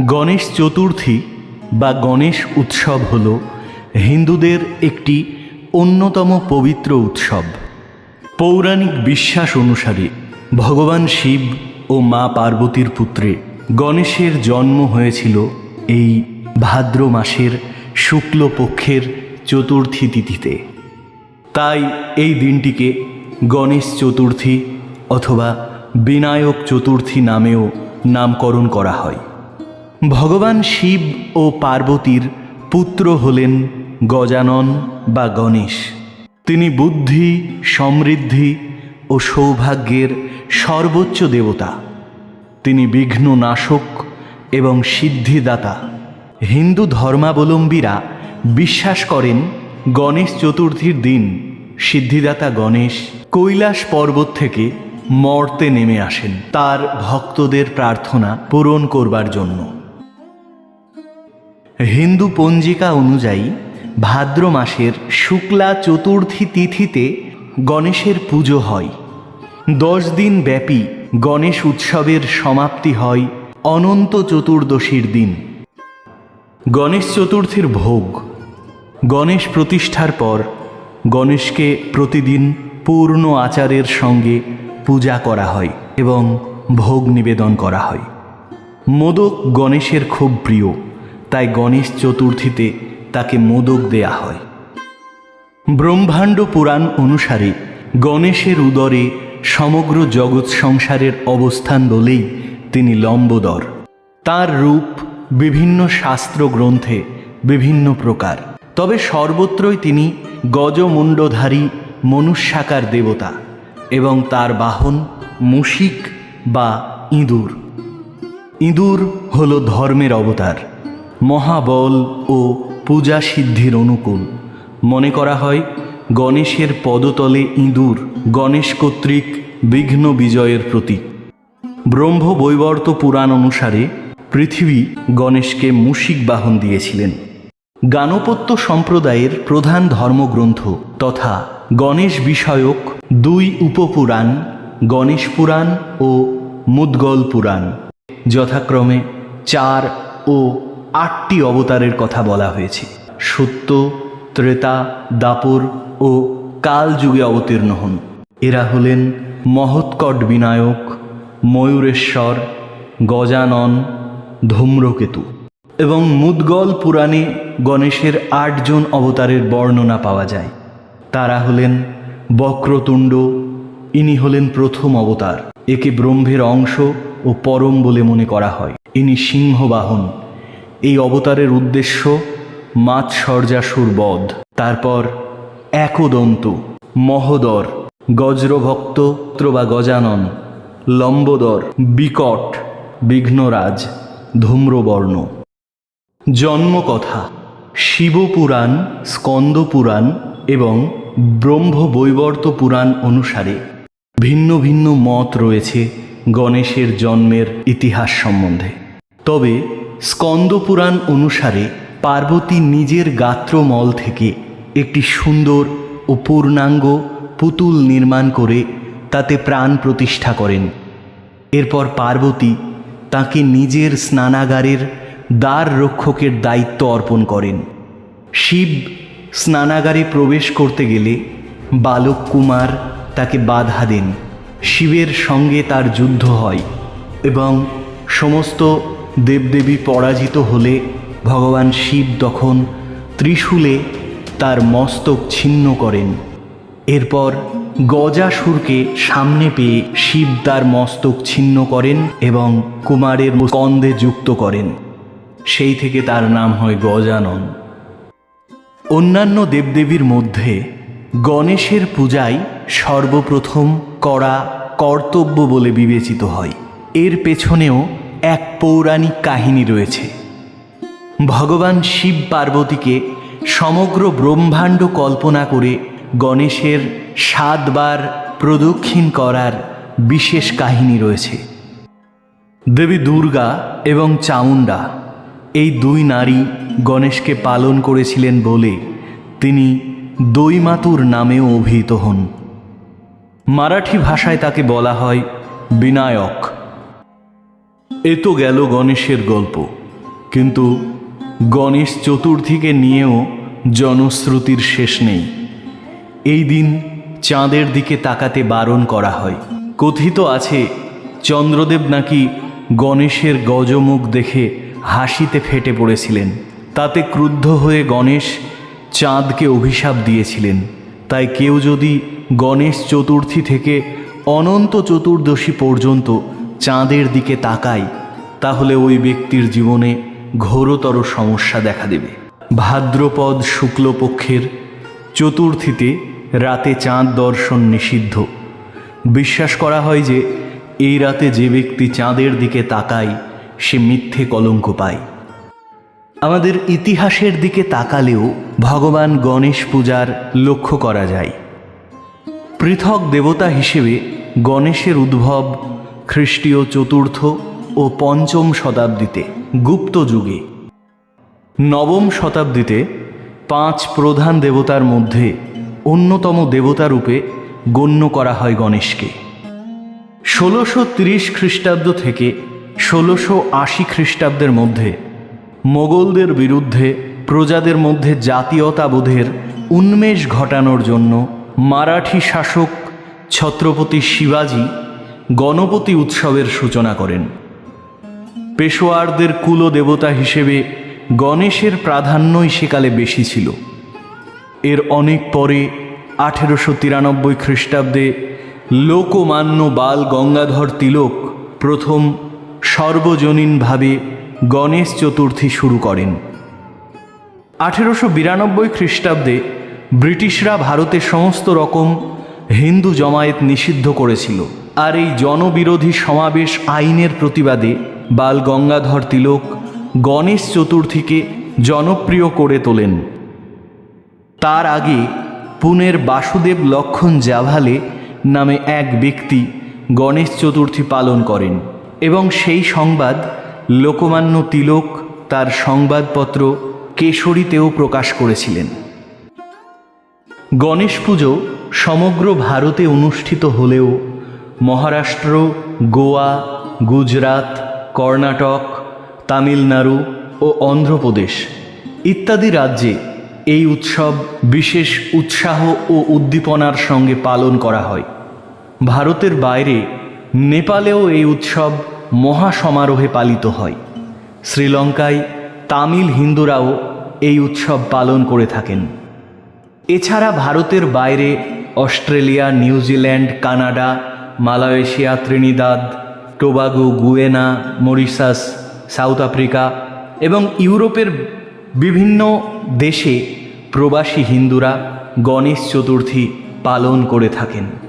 গণেশ চতুর্থী বা গণেশ উৎসব হল হিন্দুদের একটি অন্যতম পবিত্র উৎসব। পৌরাণিক বিশ্বাস অনুসারে ভগবান শিব ও মা পার্বতীর পুত্রে গণেশের জন্ম হয়েছিল এই ভাদ্র মাসের শুক্লপক্ষের চতুর্থী তিথিতে। তাই এই দিনটিকে গণেশ চতুর্থী অথবা বিনায়ক চতুর্থী নামেও নামকরণ করা হয়। ভগবান শিব ও পার্বতীর পুত্র হলেন গজানন বা গণেশ। তিনি বুদ্ধি, সমৃদ্ধি ও সৌভাগ্যের সর্বোচ্চ দেবতা। তিনি বিঘ্ন নাশক এবং সিদ্ধিদাতা। হিন্দু ধর্মাবলম্বীরা বিশ্বাস করেন গণেশ চতুর্থীর দিন সিদ্ধিদাতা গণেশ কৈলাস পর্বত থেকে মর্তে নেমে আসেন। তার ভক্তদের প্রার্থনা পূরণ করবার জন্য। হিন্দু পঞ্জিকা অনুযায়ী ভাদ্র মাসের শুক্লা চতুর্থী তিথিতে গণেশের পুজো হয়। দশ দিন ব্যাপী গণেশ উৎসবের সমাপ্তি হয় অনন্ত চতুর্দশীর দিন। গণেশ চতুর্থীর ভোগ। গণেশ প্রতিষ্ঠার পর গণেশকে প্রতিদিন পূর্ণ আচারের সঙ্গে পূজা করা হয় এবং ভোগ নিবেদন করা হয়। মোদক গণেশের খুব প্রিয়। তাই গণেশ চতুর্থীতে তাকে মোদক দেয়া হয়। ব্রহ্মাণ্ড পুরাণ অনুসারে গণেশের উদরে সমগ্র জগৎ সংসারের অবস্থান বলেই তিনি লম্বোদর। তার রূপ বিভিন্ন শাস্ত্র গ্রন্থে বিভিন্ন প্রকার। তবে সর্বত্রই তিনি গজমুণ্ডধারী মনুষ্যাকার দেবতা এবং তার বাহন মুশিক বা ইঁদুর। ইঁদুর হল ধর্মের অবতার। মহাবল ও পূজা সিদ্ধির অনুকূল। মনে করা হয়, গণেশের পদতলে ইঁদুর গণেশ কর্তৃক বিঘ্ন বিজয়ের প্রতীক। ব্রহ্ম বৈবর্ত পুরাণ অনুসারে পৃথিবী গণেশকে মুশিক বাহন দিয়েছিলেন। গানপত্য সম্প্রদায়ের প্রধান ধর্মগ্রন্থ তথা গণেশ বিষয়ক দুই উপপুরাণ, গণেশ পুরাণ ও মুদ্গল পুরাণ। যথাক্রমে চার ও আটটি অবতারের কথা বলা হয়েছে। সত্য, ত্রেতা, দাপর ও কাল যুগে অবতীর্ণ হন। এরা হলেন মহৎকট বিনায়ক, ময়ূরেশ্বর, গজানন, ধূম্রকেতু এবং মুদগল পুরাণে গণেশের আটজন অবতারের বর্ণনা পাওয়া যায়। তারা হলেন বক্রতুণ্ড, ইনি হলেন প্রথম অবতার। একে ব্রহ্মের অংশ ও পরম বলে মনে করা হয়। ইনি সিংহবাহন। এই অবতারের উদ্দেশ্য মাৎসর্যাসুর বধ। তারপর একদন্ত, মহোদর, গজ্রভক্ত বা গজানন, লম্বোদর, বিকট, বিঘ্নরাজ, ধূম্রবর্ণ। জন্মকথা, শিবপুরাণ, স্কন্দপুরাণ এবং ব্রহ্মবৈবর্ত পুরাণ অনুসারে ভিন্ন ভিন্ন মত রয়েছে গণেশের জন্মের ইতিহাস সম্বন্ধে। তবে স্কন্দপুরাণ অনুসারে পার্বতী নিজের গাত্রমল থেকে একটি সুন্দর ও পূর্ণাঙ্গ পুতুল নির্মাণ করে তাতে প্রাণ প্রতিষ্ঠা করেন। এরপর পার্বতী তাকে নিজের স্নানাগারের দ্বার রক্ষকের দায়িত্ব অর্পণ করেন। শিব স্নানাগারে প্রবেশ করতে গেলে বালক কুমার তাকে বাধা দেন। শিবের সঙ্গে তার যুদ্ধ হয় এবং সমস্ত দেবদেবী পরাজিত হলে ভগবান শিব তখন ত্রিশূলে তার মস্তক ছিন্ন করেন। এরপর গজাসুরকে সামনে পেয়ে শিব তার মস্তক ছিন্ন করেন এবং কুমারের কন্দে যুক্ত করেন। সেই থেকে তার নাম হয় গজানন। অন্যান্য দেবদেবীর মধ্যে গণেশের পূজাই সর্বপ্রথম করা কর্তব্য বলে বিবেচিত হয়। এর পেছনেও এক পৌরাণিক কাহিনী রয়েছে। ভগবান শিব পার্বতীকে সমগ্র ব্রহ্মাণ্ড কল্পনা করে গণেশের সাতবার প্রদক্ষিণ করার বিশেষ কাহিনী রয়েছে। দেবী দুর্গা এবং চামুণ্ডা, এই দুই নারী গণেশকে পালন করেছিলেন বলে তিনি দৈমাতুর নামেও অভিহিত হন। মারাঠি ভাষায় তাকে বলা হয় বিনায়ক। এ তো গেল গণেশের গল্প। কিন্তু গণেশ চতুর্থীকে নিয়েও জনশ্রুতির শেষ নেই। এই দিন চাঁদের দিকে তাকাতে বারণ করা হয়। কথিত আছে, চন্দ্রদেব নাকি গণেশের গজমুখ দেখে হাসিতে ফেটে পড়েছিলেন। তাতে ক্রুদ্ধ হয়ে গণেশ চাঁদকে অভিশাপ দিয়েছিলেন। তাই কেউ যদি গণেশ চতুর্থী থেকে অনন্ত চতুর্দশী পর্যন্ত চাঁদের দিকে তাকায় তাহলে ওই ব্যক্তির জীবনে ঘোরতর সমস্যা দেখা দেবে। ভাদ্রপদ শুক্লপক্ষের চতুর্থীতে রাতে চাঁদ দর্শন নিষিদ্ধ। বিশ্বাস করা হয় যে, এই রাতে যে ব্যক্তি চাঁদের দিকে তাকায়, সে মিথ্যে কলঙ্ক পায়। আমাদের ইতিহাসের দিকে তাকালেও ভগবান গণেশ পূজার লক্ষ্য করা যায়। পৃথক দেবতা হিসেবে গণেশের উদ্ভব খ্রিস্টীয় চতুর্থ ও পঞ্চম শতাব্দীতে গুপ্ত যুগে। নবম শতাব্দীতে পাঁচ প্রধান দেবতার মধ্যে অন্যতম দেবতা রূপে গণ্য করা হয় গণেশকে। ষোলোশো তিরিশ খ্রিস্টাব্দ থেকে ষোলোশো আশি খ্রিস্টাব্দের মধ্যে মোগলদের বিরুদ্ধে প্রজাদের মধ্যে জাতীয়তাবোধের উন্মেষ ঘটানোর জন্য মারাঠি শাসক ছত্রপতি শিবাজি গণপতি উৎসবের সূচনা করেন। পেশোয়ারদের কুলদেবতা হিসেবে গণেশের প্রাধান্যই সেকালে বেশি ছিল। এর অনেক পরে আঠেরোশো তিরানব্বই খ্রিস্টাব্দে লোকমান্য বাল গঙ্গাধর তিলক প্রথম সর্বজনীনভাবে গণেশ চতুর্থী শুরু করেন। আঠেরোশো বিরানব্বই খ্রিস্টাব্দে ব্রিটিশরা ভারতে সমস্ত রকম হিন্দু জমায়েত নিষিদ্ধ করেছিল। আর এই জনবিরোধী সমাবেশ আইনের প্রতিবাদে বাল গঙ্গাধর তিলক গণেশ চতুর্থীকে জনপ্রিয় করে তোলেন। তার আগে পুনের বাসুদেব লক্ষণ জাভালে নামে এক ব্যক্তি গণেশ চতুর্থী পালন করেন এবং সেই সংবাদ লোকমান্য তিলক তার সংবাদপত্র কেশরীতেও প্রকাশ করেছিলেন। গণেশ পুজো সমগ্র ভারতে অনুষ্ঠিত হলেও মহারাষ্ট্র, গোয়া গুজরাত কর্ণাটক, তামিলনাড়ু ও অন্ধ্রপ্রদেশ ইত্যাদি রাজ্যে এই উৎসব বিশেষ উৎসাহ ও উদ্দীপনার সঙ্গে পালন করা হয়। ভারতের বাইরে নেপালেও এই উৎসব মহা সমারোহে পালিত হয়। শ্রীলঙ্কায় তামিল হিন্দুরাও এই উৎসব পালন করে থাকেন। এছাড়া ভারতের বাইরে Australia, New Zealand, Canada Malaysia, Trinidad, Tobago, Guyana, Mauritius, South Africa এবং ইউরোপের বিভিন্ন দেশে প্রবাসী হিন্দুরা গণেশ চতুর্থী পালন করে থাকেন।